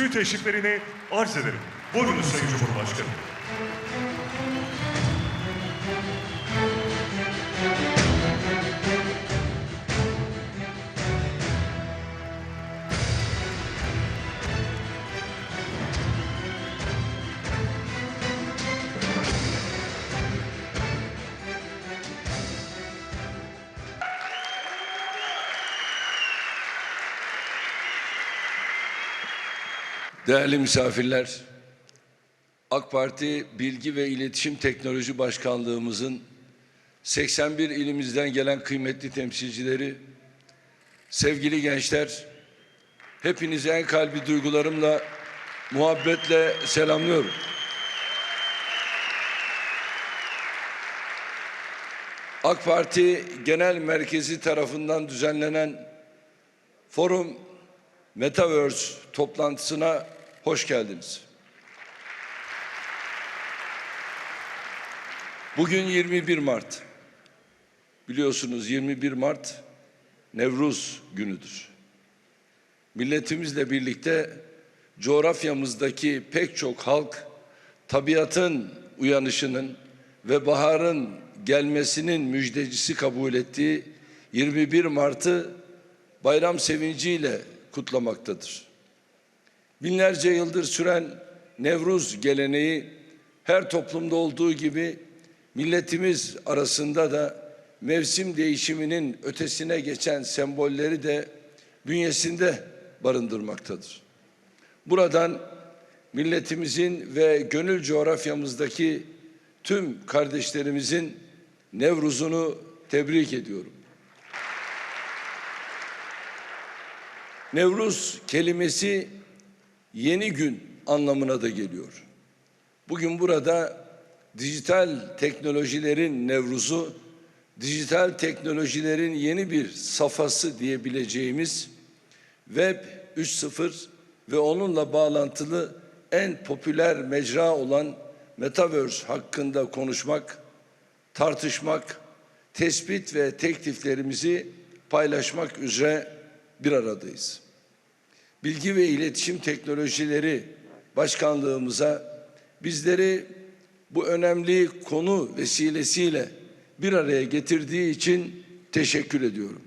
kürsüyü teşriflerini arz ederim. Buyurunuz Sayın Cumhurbaşkanım. Değerli misafirler, AK Parti Bilgi ve İletişim Teknoloji Başkanlığımızın 81 ilimizden gelen kıymetli temsilcileri, sevgili gençler, hepinizi en kalbi duygularımla, muhabbetle selamlıyorum. AK Parti Genel Merkezi tarafından düzenlenen Forum Metaverse toplantısına hoş geldiniz. Bugün 21 Mart. Biliyorsunuz 21 Mart Nevruz günüdür. Milletimizle birlikte coğrafyamızdaki pek çok halk tabiatın uyanışının ve baharın gelmesinin müjdecisi kabul ettiği 21 Mart'ı bayram sevinciyle kutlamaktadır. Binlerce yıldır süren Nevruz geleneği her toplumda olduğu gibi milletimiz arasında da mevsim değişiminin ötesine geçen sembolleri de bünyesinde barındırmaktadır. Buradan milletimizin ve gönül coğrafyamızdaki tüm kardeşlerimizin Nevruz'unu tebrik ediyorum. Nevruz kelimesi yeni gün anlamına da geliyor. Bugün burada dijital teknolojilerin Nevruz'u, dijital teknolojilerin yeni bir safhası diyebileceğimiz Web 3.0 ve onunla bağlantılı en popüler mecra olan Metaverse hakkında konuşmak, tartışmak, tespit ve tekliflerimizi paylaşmak üzere bir aradayız. Bilgi ve İletişim Teknolojileri Başkanlığımıza bizleri bu önemli konu vesilesiyle bir araya getirdiği için teşekkür ediyorum.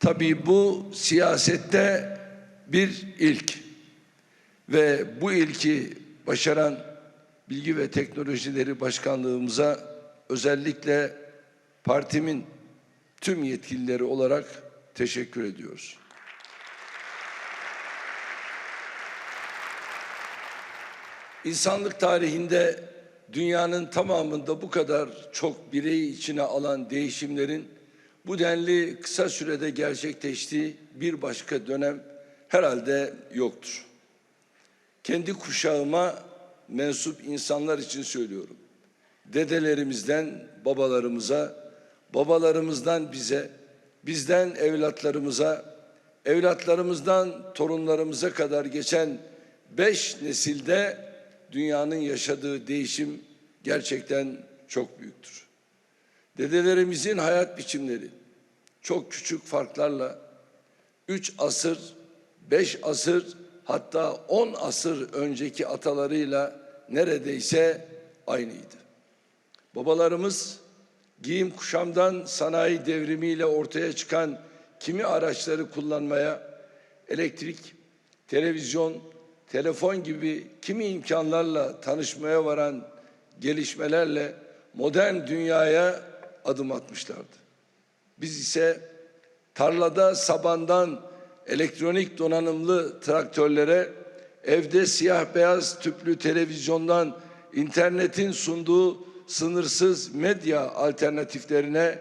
Tabii bu siyasette bir ilk ve bu ilki başaran Bilgi ve Teknolojileri Başkanlığımıza özellikle partimin tüm yetkilileri olarak teşekkür ediyoruz. İnsanlık tarihinde dünyanın tamamında bu kadar çok bireyi içine alan değişimlerin bu denli kısa sürede gerçekleştiği bir başka dönem herhalde yoktur. Kendi kuşağıma mensup insanlar için söylüyorum. Dedelerimizden babalarımıza, babalarımızdan bize, bizden evlatlarımıza, evlatlarımızdan torunlarımıza kadar geçen beş nesilde dünyanın yaşadığı değişim gerçekten çok büyüktür. Dedelerimizin hayat biçimleri çok küçük farklarla üç asır, beş asır hatta on asır önceki atalarıyla neredeyse aynıydı. Babalarımız giyim kuşamdan sanayi devrimiyle ortaya çıkan kimi araçları kullanmaya, elektrik, televizyon, telefon gibi kimi imkanlarla tanışmaya varan gelişmelerle modern dünyaya adım atmışlardı. Biz ise tarlada sabandan elektronik donanımlı traktörlere, evde siyah beyaz tüplü televizyondan internetin sunduğu sınırsız medya alternatiflerine,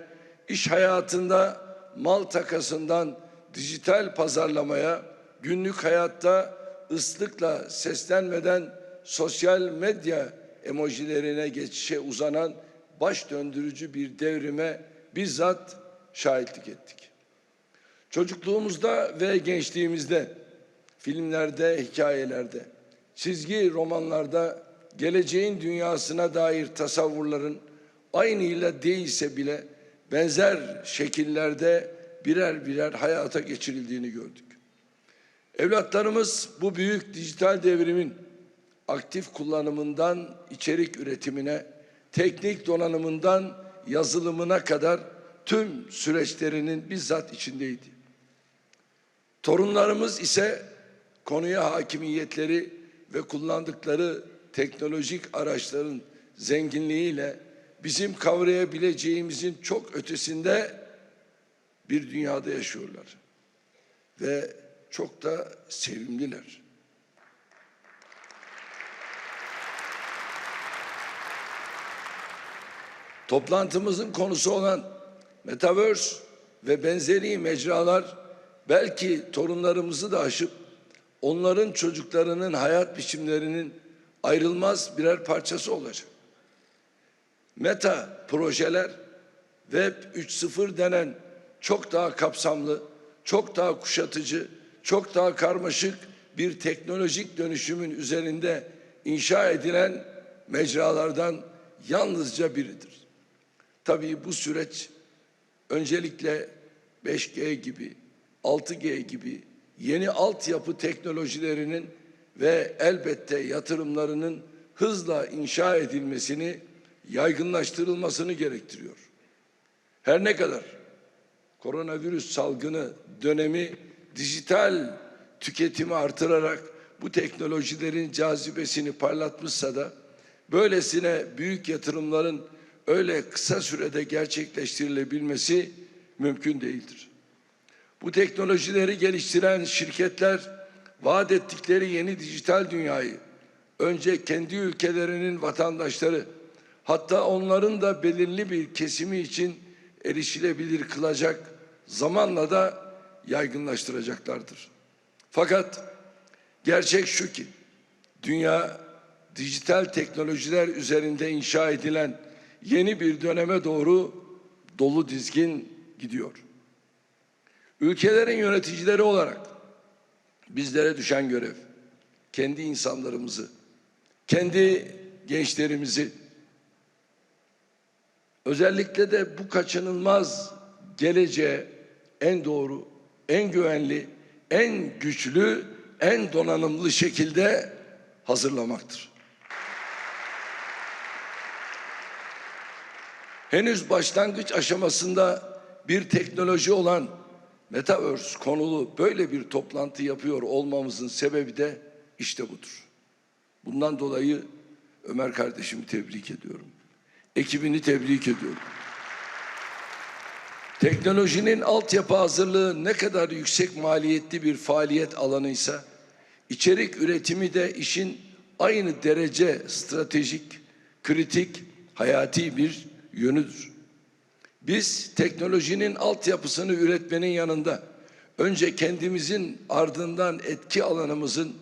iş hayatında mal takasından dijital pazarlamaya, günlük hayatta ıslıkla seslenmeden sosyal medya emojilerine geçişe uzanan baş döndürücü bir devrime bizzat şahitlik ettik. Çocukluğumuzda ve gençliğimizde filmlerde, hikayelerde, çizgi romanlarda geleceğin dünyasına dair tasavvurların aynıyla değilse bile benzer şekillerde birer birer hayata geçirildiğini gördük. Evlatlarımız bu büyük dijital devrimin aktif kullanımından içerik üretimine, teknik donanımından yazılımına kadar tüm süreçlerinin bizzat içindeydi. Torunlarımız ise konuya hakimiyetleri ve kullandıkları teknolojik araçların zenginliğiyle bizim kavrayabileceğimizin çok ötesinde bir dünyada yaşıyorlar. Ve çok da sevimliler. Toplantımızın konusu olan Metaverse ve benzeri mecralar belki torunlarımızı da aşıp onların çocuklarının hayat biçimlerinin ayrılmaz birer parçası olacak. Meta projeler Web 3.0 denen çok daha kapsamlı, çok daha kuşatıcı, çok daha karmaşık bir teknolojik dönüşümün üzerinde inşa edilen mecralardan yalnızca biridir. Tabii bu süreç öncelikle 5G gibi, 6G gibi yeni altyapı teknolojilerinin ve elbette yatırımlarının hızla inşa edilmesini, yaygınlaştırılmasını gerektiriyor. Her ne kadar koronavirüs salgını dönemi dijital tüketimi artırarak bu teknolojilerin cazibesini parlatmışsa da böylesine büyük yatırımların öyle kısa sürede gerçekleştirilebilmesi mümkün değildir. Bu teknolojileri geliştiren şirketler vaat ettikleri yeni dijital dünyayı önce kendi ülkelerinin vatandaşları hatta onların da belirli bir kesimi için erişilebilir kılacak zamanla da yaygınlaştıracaklardır. Fakat gerçek şu ki dünya dijital teknolojiler üzerinde inşa edilen yeni bir döneme doğru dolu dizgin gidiyor. Ülkelerin yöneticileri olarak bizlere düşen görev kendi insanlarımızı, kendi gençlerimizi özellikle de bu kaçınılmaz geleceğe en doğru, en güvenli, en güçlü, en donanımlı şekilde hazırlamaktır. Henüz başlangıç aşamasında bir teknoloji olan Metaverse konulu böyle bir toplantı yapıyor olmamızın sebebi de işte budur. Bundan dolayı Ömer kardeşimi tebrik ediyorum. Ekibini tebrik ediyorum. Teknolojinin altyapı hazırlığı ne kadar yüksek maliyetli bir faaliyet alanıysa, içerik üretimi de işin aynı derece stratejik, kritik, hayati bir yönüdür. Biz teknolojinin altyapısını üretmenin yanında önce kendimizin ardından etki alanımızın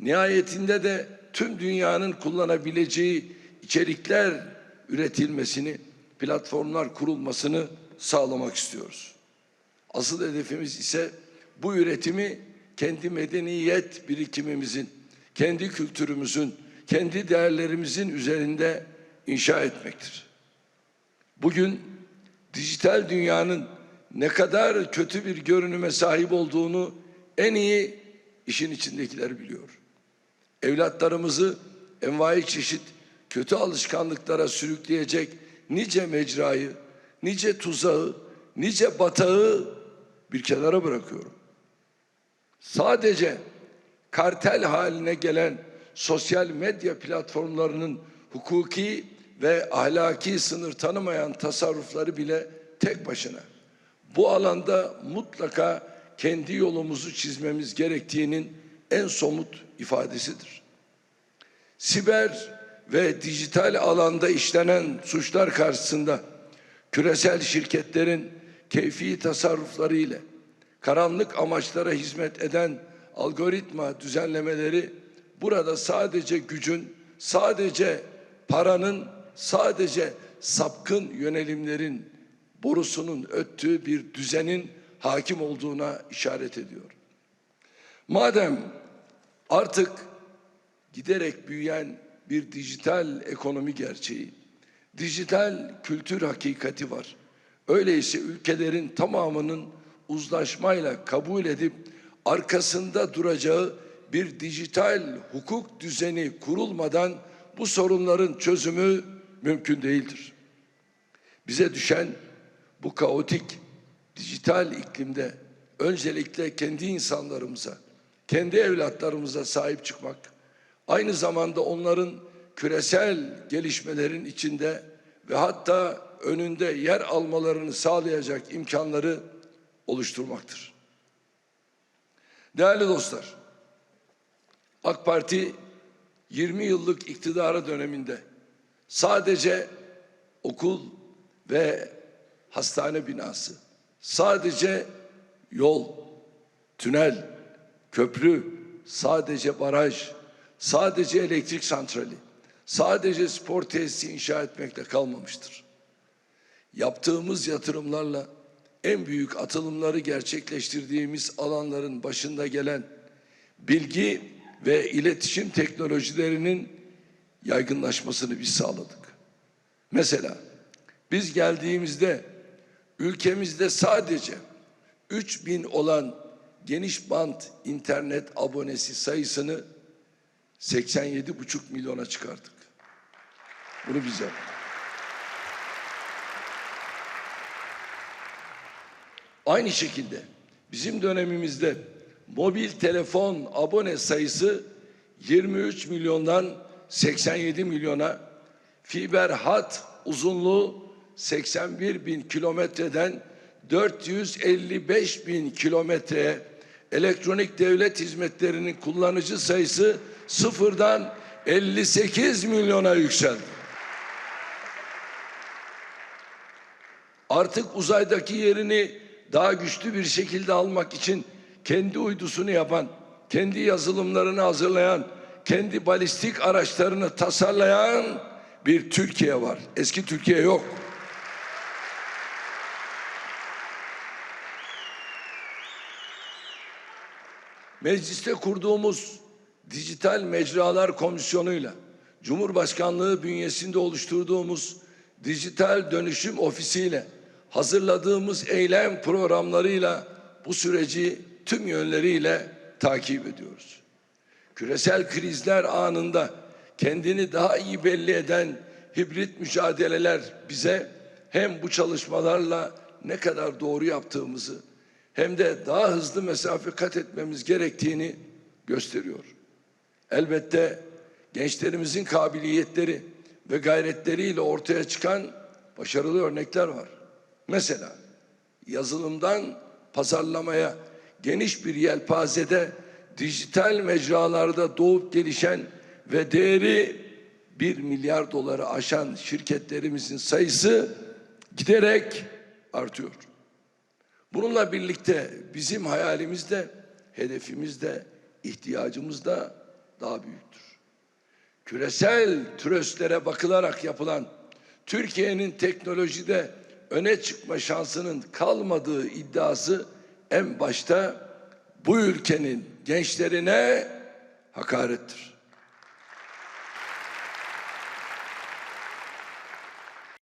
nihayetinde de tüm dünyanın kullanabileceği içerikler üretilmesini, platformlar kurulmasını sağlamak istiyoruz. Asıl hedefimiz ise bu üretimi kendi medeniyet birikimimizin, kendi kültürümüzün, kendi değerlerimizin üzerinde inşa etmektir. Bugün dijital dünyanın ne kadar kötü bir görünüme sahip olduğunu en iyi işin içindekiler biliyor. Evlatlarımızı envai çeşit kötü alışkanlıklara sürükleyecek nice mecrayı, nice tuzağı, nice batağı bir kenara bırakıyorum. Sadece kartel haline gelen sosyal medya platformlarının hukuki ve ahlaki sınır tanımayan tasarrufları bile tek başına bu alanda mutlaka kendi yolumuzu çizmemiz gerektiğinin en somut ifadesidir. Siber ve dijital alanda işlenen suçlar karşısında küresel şirketlerin keyfi tasarrufları ile karanlık amaçlara hizmet eden algoritma düzenlemeleri burada sadece gücün, sadece paranın, sadece sapkın yönelimlerin borusunun öttüğü bir düzenin hakim olduğuna işaret ediyor. Madem artık giderek büyüyen bir dijital ekonomi gerçeği, dijital kültür hakikati var. Öyleyse ülkelerin tamamının uzlaşmayla kabul edip arkasında duracağı bir dijital hukuk düzeni kurulmadan bu sorunların çözümü mümkün değildir. Bize düşen bu kaotik dijital iklimde öncelikle kendi insanlarımıza, kendi evlatlarımıza sahip çıkmak, aynı zamanda onların küresel gelişmelerin içinde ve hatta önünde yer almalarını sağlayacak imkanları oluşturmaktır. Değerli dostlar, AK Parti 20 yıllık iktidara döneminde sadece okul ve hastane binası, sadece yol, tünel, köprü, sadece baraj, sadece elektrik santrali, sadece spor tesisi inşa etmekle kalmamıştır. Yaptığımız yatırımlarla en büyük atılımları gerçekleştirdiğimiz alanların başında gelen bilgi ve iletişim teknolojilerinin yaygınlaşmasını biz sağladık. Mesela biz geldiğimizde ülkemizde sadece 3000 olan geniş bant internet abonesi sayısını 87,5 milyona çıkardık. Bunu biz yaptık. Aynı şekilde bizim dönemimizde mobil telefon abone sayısı 23 milyondan 87 milyona, fiber hat uzunluğu 81 bin kilometreden 455 bin kilometreye, elektronik devlet hizmetlerinin kullanıcı sayısı sıfırdan 58 milyona yükseldi. Artık uzaydaki yerini daha güçlü bir şekilde almak için kendi uydusunu yapan, kendi yazılımlarını hazırlayan, kendi balistik araçlarını tasarlayan bir Türkiye var. Eski Türkiye yok. Mecliste kurduğumuz Dijital Mecralar Komisyonu'yla Cumhurbaşkanlığı bünyesinde oluşturduğumuz Dijital Dönüşüm Ofisi'yle hazırladığımız eylem programlarıyla bu süreci tüm yönleriyle takip ediyoruz. Küresel krizler anında kendini daha iyi belli eden hibrit mücadeleler bize hem bu çalışmalarla ne kadar doğru yaptığımızı hem de daha hızlı mesafe kat etmemiz gerektiğini gösteriyor. Elbette gençlerimizin kabiliyetleri ve gayretleriyle ortaya çıkan başarılı örnekler var. Mesela yazılımdan pazarlamaya geniş bir yelpazede dijital mecralarda doğup gelişen ve değeri 1 milyar doları aşan şirketlerimizin sayısı giderek artıyor. Bununla birlikte bizim hayalimiz de, hedefimiz de, ihtiyacımız da daha büyüktür. Küresel türöstlere bakılarak yapılan Türkiye'nin teknolojide öne çıkma şansının kalmadığı iddiası en başta bu ülkenin gençlerine hakarettir.